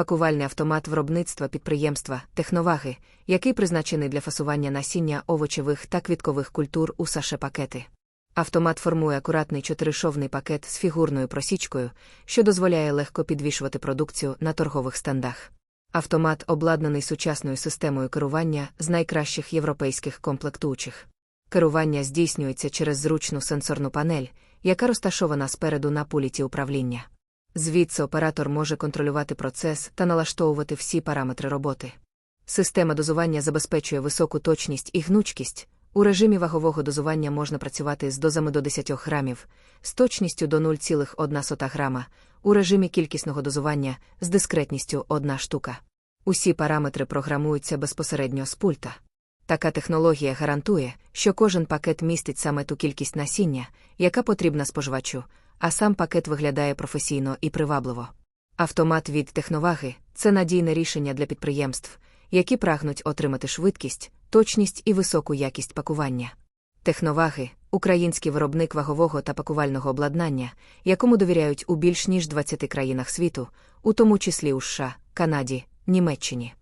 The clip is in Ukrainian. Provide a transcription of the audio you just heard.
Пакувальний автомат виробництва підприємства техноваги, який призначений для фасування насіння овочевих та квіткових культур у саше пакети. Автомат формує акуратний чотиришовний пакет з фігурною просічкою, що дозволяє легко підвішувати продукцію на торгових стандах. Автомат обладнаний сучасною системою керування з найкращих європейських комплектуючих. Керування здійснюється через зручну сенсорну панель, яка розташована спереду на пуліті управління. Звідси оператор може контролювати процес та налаштовувати всі параметри роботи. Система дозування забезпечує високу точність і гнучкість. У режимі вагового дозування можна працювати з дозами до 10 грамів, з точністю до 0,1 грама, у режимі кількісного дозування з дискретністю 1 штука. Усі параметри програмуються безпосередньо з пульта. Така технологія гарантує, що кожен пакет містить саме ту кількість насіння, яка потрібна споживачу, а сам пакет виглядає професійно і привабливо. Автомат від техноваги це надійне рішення для підприємств, які прагнуть отримати швидкість, точність і високу якість пакування. Техноваги український виробник вагового та пакувального обладнання, якому довіряють у більш ніж 20 країнах світу, у тому числі у США, Канаді, Німеччині.